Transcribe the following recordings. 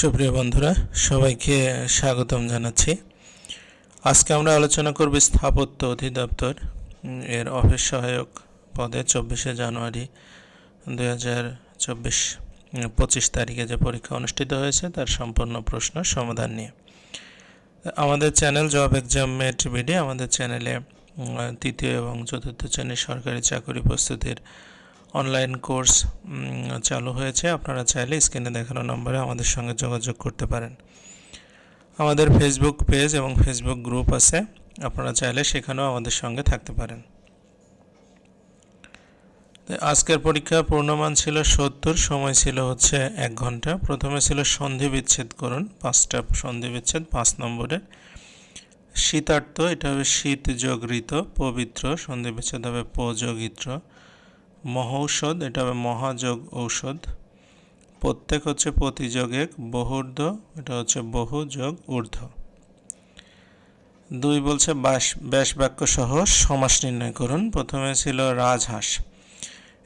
সুপ্রিয় বন্ধুরা, সবাইকে স্বাগতম জানাচ্ছি। আজকে আমরা আলোচনা করব স্থাপত্য অধিদপ্তর এর অফিস সহায়ক পদে চব্বিশে জানুয়ারি দুই হাজার চব্বিশ পঁচিশ তারিখে যে পরীক্ষা অনুষ্ঠিত হয়েছে তার সম্পূর্ণ প্রশ্ন সমাধান নিয়ে। আমাদের channel job exam mate BD, আমাদের চ্যানেলে তৃতীয় এবং চতুর্থ শ্রেণির সরকারি চাকরি প্রস্তুতির অনলাইন কোর্স চালু হয়েছে। আপনারা চাইলে স্ক্রিনে দেখানো নম্বরে আমাদের সঙ্গে যোগাযোগ করতে পারেন। আমাদের ফেসবুক পেজ এবং ফেসবুক গ্রুপ আছে। আপনারা চাইলে সেখানেও আমাদের সঙ্গে থাকতে পারেন। আজকের পরীক্ষা পূর্ণমান ছিল সত্তর, সময় ছিল হচ্ছে এক ঘণ্টা। প্রথমে ছিল সন্ধি বিচ্ছেদ করুন, পাঁচটা সন্ধি বিচ্ছেদ, পাঁচ নম্বরে। শীতার্থ, এটা হবে শীত যোগ ঋত পবিত্র, সন্ধি বিচ্ছেদ হবে পযোগিত্র মহৌষধ, এটা হবে মহাযোগ ঔষধ। প্রত্যেক হচ্ছে প্রতিযোগেক বহুর্ধ, এটা হচ্ছে বহু যোগ ঊর্ধ্ব। দুই বলছে ব্যাস বাক্য সহ সমাস নির্ণয় করুন। প্রথমে ছিল রাজহাঁস।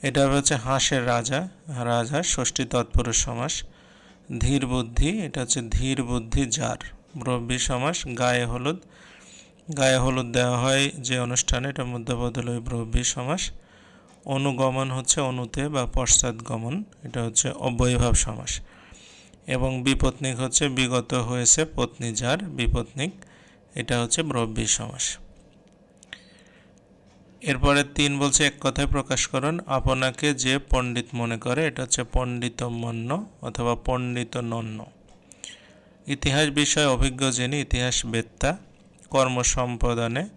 এটা হচ্ছে হাঁসের রাজা, রাজহাঁস ষষ্ঠী তৎপুরুষ সমাস। ধীর বুদ্ধি, এটা হচ্ছে ধীর বুদ্ধি যার। ব্রব্বী সমাস, গায়ে হলুদ। গায়ে হলুদ দেওয়া হয় যে অনুষ্ঠানে, এটা মধ্যবদল ওই ব্রব্বী সমাস। অনুগমন হচ্ছে অনুতে বা পশ্চাৎগমন এটা হচ্ছে অব্যয়ভাব সমাস। এবং বিপত্নিক হচ্ছে বিগত হয়েছে পত্নী যার বিপত্নিক, এটা হচ্ছে ব্রব্বী সমাস। এরপরে তিন বলছে, এক কথায় প্রকাশ করুন, আপনাকে যে পণ্ডিত মনে করে, এটা হচ্ছে পণ্ডিতমন্য অথবা পণ্ডিত নন্য ইতিহাস বিষয়ে অভিজ্ঞ যিনি, ইতিহাস বেত্তা কর্ম সম্পাদনে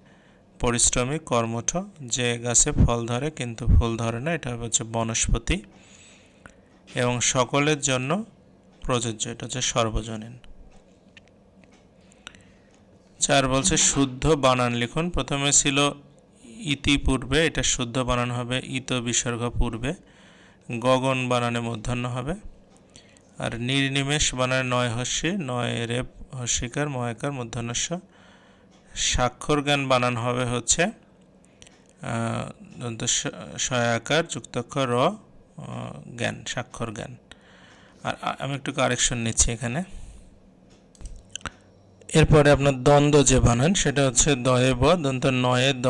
পরিশ্রমী কর্মঠ, যে গাছে ফল ধরে কিন্তু ফুল ধরে না, এটা হচ্ছে বনস্পতি এবং সকলের জন্য প্রযোজ্য, এটা হচ্ছে সর্বজনীন। চার বলছে, শুদ্ধ বানান লিখুন। প্রথমে ছিল ইতিপূর্বে, এটা শুদ্ধ বানান হবে ইত বিসর্গ পূর্বে, গগন বানানে মধ্যাহ্ন হবে, আর নির্নিমেষ বানানে নয় হস্যি, নয় রেপ হস্যিকার ময়কার মধ্যাহ্নস্য স্বাক্ষর জ্ঞান বানান হবে হচ্ছে দন্ত সহায়কার যুক্তাক্ষর র জ্ঞান, স্বাক্ষর জ্ঞান। আর আমি একটু কারেকশন নিচ্ছি এখানে। এরপরে আপনার দ্বন্দ্ব যে বানান, সেটা হচ্ছে দয়ে ব, দন্ত নয়ে দ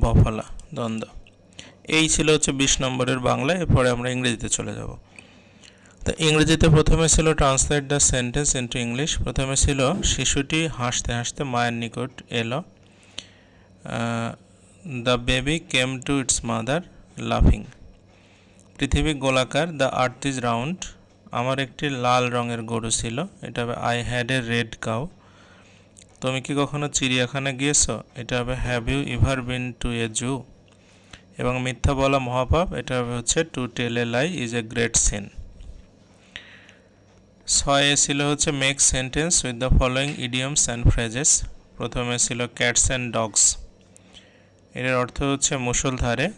বফলা দ্বন্দ্ব। এই ছিল হচ্ছে বিশ নম্বরের বাংলা, এরপরে আমরা ইংরেজিতে চলে যাব। তো ইংরেজিতে প্রথমে ছিল translate the sentence into English প্রথমে ছিল, শিশুটি হাসতে হাসতে মায়ের নিকট এলো। The baby came to its mother লাফিং পৃথিবী গোলাকার দ্য আর্থ ইজ রাউন্ড আমার একটি লাল রঙের গরু ছিল, এটা হবে I had a red cow তুমি কি কখনো চিড়িয়াখানা গিয়েছো? এটা হবে have you ever been to a zoo এবং মিথ্যা বলা মহাপাপ, এটা হবে হচ্ছে to tell a lie is a great sin ছয়ে ছিল হচ্ছে make sentence with the following idioms and phrases প্রথমে ছিল ক্যাটস অ্যান্ড ডগস এর অর্থ হচ্ছে মুষলধারে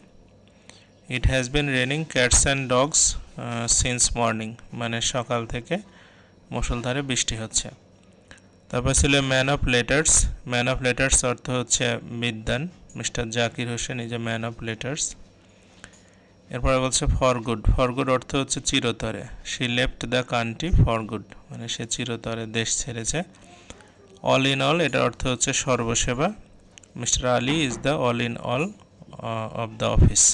it has been raining cats and dogs since morning মানে সকাল থেকে মুষলধারে বৃষ্টি হচ্ছে। তারপর ছিল man of letters man of letters অর্থ হচ্ছে বিদ্যান mister Zakir Hossain is a man of letters এরপরে বলছে ফর গুড ফর গুড অর্থ হচ্ছে চিরতরে। She left the country for good মানে সে চিরতরে দেশ ছেড়েছে। অল ইন অল এটার অর্থ হচ্ছে সর্বসেবা। Mister Ali is the all in all of the office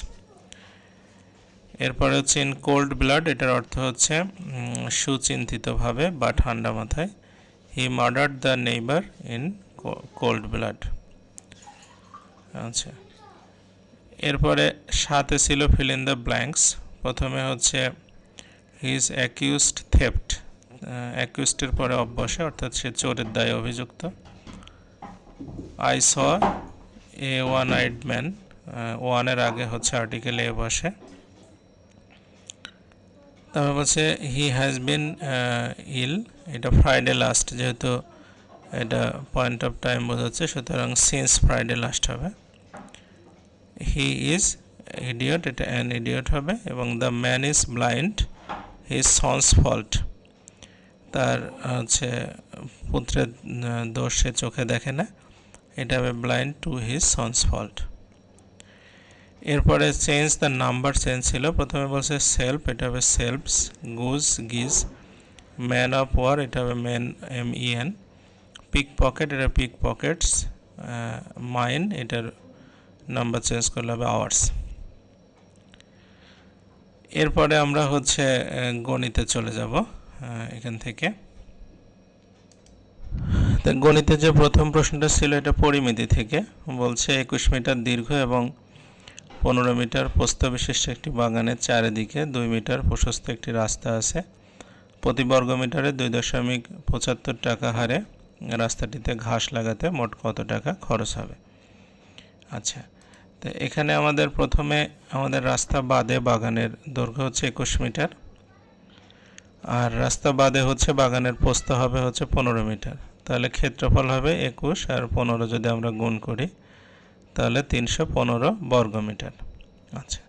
এরপরে হচ্ছে ইন কোল্ড ব্লাড এটার অর্থ হচ্ছে সুচিন্তিতভাবে বা ঠান্ডা মাথায়। He murder the neighbour in cold blood আচ্ছা। এরপরে সাথে ছিল ফিল ইন দ্য ব্ল্যাঙ্কস প্রথমে হচ্ছে হিজ অ্যাকিউজড থেপ্ট অ্যাকিউজডের পরে অভ্যাসে অর্থাৎ সে চোরের দায়ে অভিযুক্ত। I saw a one eyed man ওয়ানের আগে হচ্ছে আর্টিকেল এ বসে। তারপর বলছে হি হ্যাজ বিন ইল এটা ফ্রাইডে লাস্ট যেহেতু এটা পয়েন্ট অফ টাইম বোঝাচ্ছে, সুতরাং সিন্স ফ্রাইডে লাস্ট হবে। হি ইজ ইডিয়ট এটা অ্যান ইডিয়ট হবে, এবং the man is blind his sons fault তার হচ্ছে, পুত্রের দোষ সে চোখে দেখে না, এটা হবে blind to his son's fault এরপরে চেঞ্জ দ্য নাম্বার চেঞ্জ ছিল, প্রথমে বলছে সেলফ এটা হবে selves goose geese man of war এটা হবে man M E N pickpocket এটা পিক পকেটস মাইন এটার নাম্বার চেঞ্জ করলে হবে আওয়ার্স এরপরে আমরা হচ্ছে গণিতে চলে যাব এখান থেকে। তো গণিতে যে প্রথম প্রশ্নটা ছিল, এটা পরিমিতি থেকে। বলছে একুশ মিটার দীর্ঘ এবং পনেরো মিটার প্রস্থ বিশিষ্ট একটি বাগানের চারিদিকে, দুই মিটার প্রশস্ত একটি রাস্তা আছে। প্রতি বর্গ মিটারে দুই দশমিক পঁচাত্তর টাকা হারে রাস্তাটিতে ঘাস লাগাতে মোট কত টাকা খরচ হবে? আচ্ছা তো এখানে আমাদের প্রথমে আমাদের রাস্তা বাদে বাগানের দৈর্ঘ্য হচ্ছে একুশ মিটার। আর রাস্তা বাদে হচ্ছে বাগানের প্রস্থ হবে হচ্ছে পনেরো মিটার। তাহলে ক্ষেত্রফল হবে একুশ আর পনেরো যদি আমরা গুণ করি, তাহলে তিনশো পনেরো বর্গ মিটার। আচ্ছা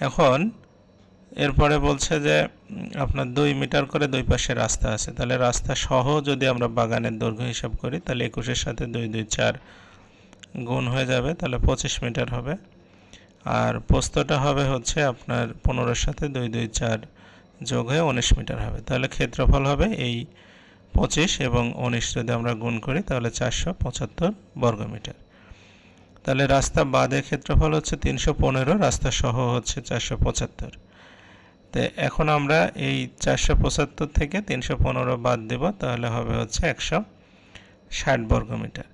এখন এরপরে বলছে যে আপনার দুই মিটার করে দুই পাশে রাস্তা আছে। তাহলে রাস্তা সহ যদি আমরা বাগানের দৈর্ঘ্য হিসাব করি, তাহলে একুশের সাথে দুই দুই চার গুণ হয়ে যাবে, তাহলে পঁচিশ মিটার হবে। আর পোস্তটা হবে হচ্ছে আপনার পনেরোর সাথে দুই দুই, চার যোগ হয়ে উনিশ মিটার হবে। তাহলে ক্ষেত্রফল হবে এই পঁচিশ এবং উনিশ যদি আমরা গুণ করি, তাহলে চারশো পঁচাত্তর বর্গ মিটার। তাহলে রাস্তা বাদে ক্ষেত্রফল হচ্ছে তিনশো পনেরো, রাস্তা সহ হচ্ছে চারশো পঁচাত্তর। তো এখন আমরা এই চারশো পঁচাত্তর থেকে তিনশো পনেরো বাদ দেব, তাহলে হবে হচ্ছে একশো ষাট বর্গ মিটার।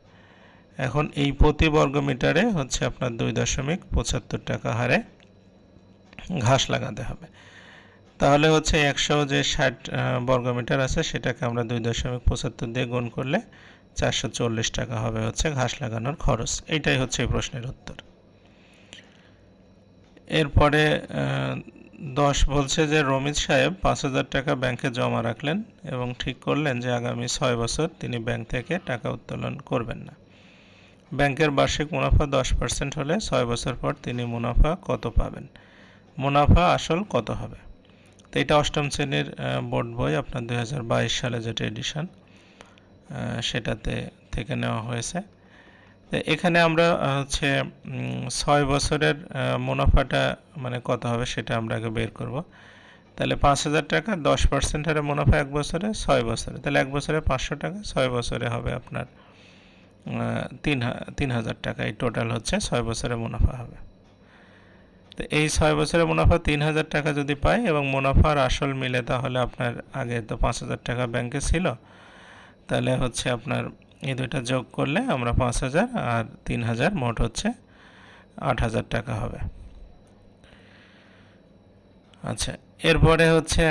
এখন এই প্রতি বর্গ মিটারে হচ্ছে আপনার দুই দশমিক পঁচাত্তর টাকা হারে ঘাস লাগাতে হবে। তাহলে হচ্ছে একশো যে ষাট বর্গ মিটার আছে সেটাকে আমরা দুই দশমিক পঁচাত্তর দিয়ে গুণ করলে চারশো চল্লিশ টাকা হবে হচ্ছে ঘাস লাগানোর খরচ। এইটাই হচ্ছে এই প্রশ্নের উত্তর। এরপরে দশ বলছে যে রমিত সাহেব পাঁচ হাজার টাকা ব্যাংকে জমা রাখলেন এবং ঠিক করলেন যে আগামী ছয় বছর তিনি ব্যাংক থেকে টাকা উত্তোলন করবেন না। ব্যাংকের বার্ষিক মুনাফা দশ পার্সেন্ট হলে ছয় বছর পর তিনি মুনাফা কত পাবেন? মুনাফা আসল কত হবে? তো এটা অষ্টম শ্রেণির বোর্ড বই আপনার দু হাজার বাইশ সালে যেটা এডিশন সেটাতে থেকে নেওয়া হয়েছে। তো এখানে আমরা হচ্ছে ছয় বছরের মুনাফাটা মানে কত হবে সেটা আমরা আগে বের করব। তাহলে পাঁচ হাজার টাকা দশ পার্সেন্ট হারে মুনাফা এক বছরে, ছয় বছরে। তাহলে এক বছরে পাঁচশো টাকা, ছয় বছরে হবে আপনার তিন তিন হাজার টাকা এই টোটাল হচ্ছে ছয় বছরে মুনাফা হবে। তো এই ছয় বছরের মুনাফা তিন হাজার টাকা যদি পাই এবং মুনাফার আসল মিলে তাহলে আপনার আগে তো পাঁচ হাজার টাকা ব্যাংকে ছিল, তাহলে হচ্ছে আপনার এই দুইটা যোগ করলে আমরা পাঁচ হাজার আর তিন হাজার মোট হচ্ছে আট হাজার টাকা হবে। আচ্ছা এরপরে হচ্ছে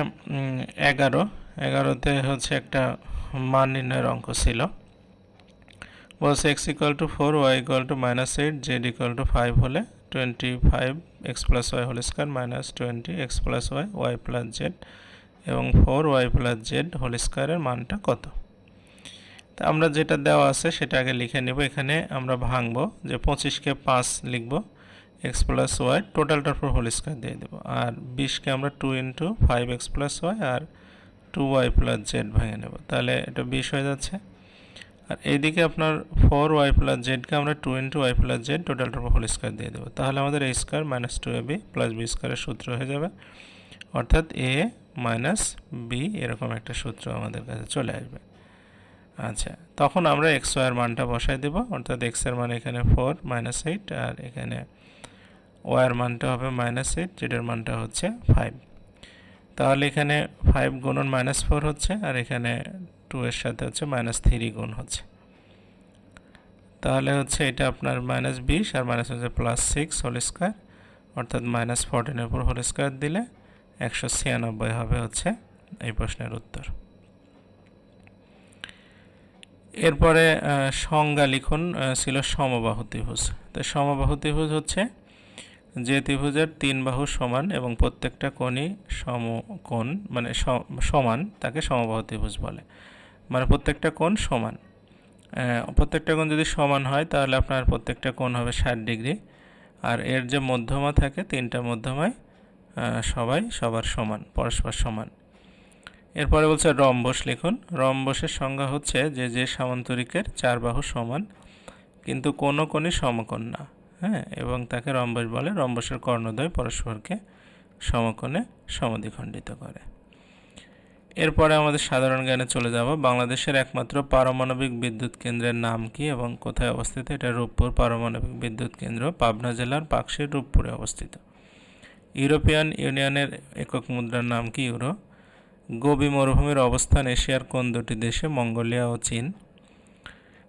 এগারো। এগারোতে হচ্ছে একটা মান নির্ণয়ের অঙ্ক ছিল। বলছে X equal to four Y equal to minus eight Z equal to five হলে twenty five X plus Y whole square minus twenty X plus Y Y plus Z এবং four Y plus Z whole স্কোয়ারের মানটা কত? তা আমরা যেটা দেওয়া আছে সেটা আগে লিখে নেব। এখানে আমরা ভাঙবো যে পঁচিশকে পাঁচ লিখব এক্স প্লাস ওয়াই টোটালটার পর হোল স্কোয়ার দিয়ে দেবো। আর বিশকে আমরা two into five X plus Y আর টু ওয়াই প্লাস জেড ভেঙে নেব। তাহলে এটা বিশ হয়ে যাচ্ছে। আর এইদিকে আপনার ফোর ওয়াই প্লাস জেডকে আমরা two into Y plus Z টোটালটার whole square দিয়ে দেবো। তাহলে আমাদের A square minus two A B plus B স্কোয়ারের সূত্র হয়ে যাবে। অর্থাৎ এ মাইনাস বি এরকম একটা সূত্র আমাদের কাছে চলে আসবে। আচ্ছা তখন আমরা এক্স ওয়াইয়ের মানটা বসাই দেবো। অর্থাৎ এক্সের মান এখানে ফোর মাইনাস এইট আর এখানে ওয়াইয়ের মানটা হবে মাইনাস এইট জেডের মানটা হচ্ছে ফাইভ তাহলে এখানে ফাইভ গুণন মাইনাস ফোর হচ্ছে আর এখানে টু এর সাথে হচ্ছে মাইনাস থ্রি গুণ হচ্ছে। তাহলে হচ্ছে এটা আপনার মাইনাস বিশ আর মাইনাস হচ্ছে প্লাস সিক্স হোল স্কোয়ার অর্থাৎ মাইনাস ফোরটিনের উপর হোল স্কোয়ার দিলে একশো ছিয়ানব্বই হবে হচ্ছে এই প্রশ্নের উত্তর। এরপরে সংজ্ঞা লিখুন ছিল সমবাহু ত্রিভুজ। তো সমবাহু ত্রিভুজ হচ্ছে যে ত্রিভুজের তিন বাহু সমান এবং প্রত্যেকটা কোণই সমকোণ মানে সমান, তাকে সমবাহু ত্রিভুজ বলে। মানে প্রত্যেকটা কোণ সমান। প্রত্যেকটা কোণ যদি সমান হয়, তাহলে আপনার প্রত্যেকটা কোণ হবে ষাট ডিগ্রি। আর এর যে মধ্যমা থাকে, তিনটা মধ্যমায় সবাই সবার সমান, পরস্পর সমান। এরপরে বলছে রম্বস লিখুন। রম্বসের সংজ্ঞা হচ্ছে যে যে সামান্তরিকের চার বাহু সমান, কিন্তু কোনো কোণই সমকোণ না। হ্যাঁ এবং তাকে রম্বস বলে। রম্বসের কর্ণদ্বয় পরস্পরকে সমকোণে সমদ্বিখণ্ডিত করে। এরপরে আমাদের সাধারণ জ্ঞানে চলে যাব। বাংলাদেশের একমাত্র পারমাণবিক বিদ্যুৎ কেন্দ্রের নাম কি এবং কোথায় অবস্থিত? এটা রূপপুর পারমাণবিক বিদ্যুৎ কেন্দ্র, পাবনা জেলার পাকশির রূপপুরে অবস্থিত। ইউরোপিয়ান ইউনিয়নের একক মুদ্রার নাম কি ইউরো? গোবি মরুভূমির অবস্থান এশিয়ার কোন দুটি দেশে? মঙ্গোলিয়া ও চীন।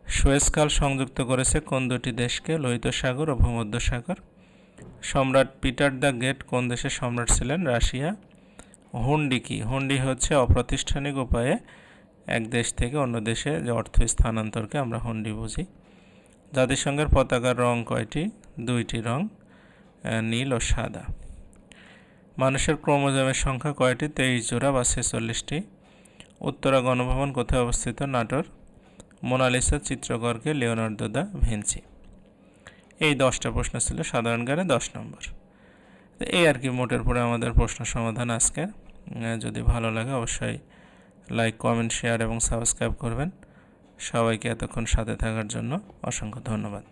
সুয়েজকাল সংযুক্ত করেছে কোন দুটি দেশকে? লোহিত সাগর ও ভূমধ্য সাগর সম্রাট পিটার দ্য গ্রেট কোন দেশের সম্রাট ছিলেন? রাশিয়া। হুন্ডি কি? হুন্ডি হচ্ছে অপ্রাতিষ্ঠানিক উপায়ে এক দেশ থেকে অন্য দেশে যে অর্থ স্থানান্তরকে আমরা হুন্ডি বুঝি। জাতিসংঘের পতাকার রং কয়টি? দুইটি রং নীল ও সাদা। মানুষের ক্রোমোজোমের সংখ্যা কয়টি? তেইশ জোড়া বা ছেচল্লিশটি। উত্তরা গণভবন কোথায় অবস্থিত? নাটোর। মোনালিসা চিত্রকরকে লিওনার্দো দা ভিঞ্চি। এই দশটা প্রশ্ন ছিল সাধারণ জ্ঞানে দশ নম্বর। এই আর কি মোটের পরে আমাদের প্রশ্ন সমাধান আজকের। যদি ভালো লাগে অবশ্যই লাইক কমেন্ট শেয়ার এবং সাবস্ক্রাইব করবেন। সবাইকে এতক্ষণ সাথে থাকার জন্য অসংখ্য ধন্যবাদ।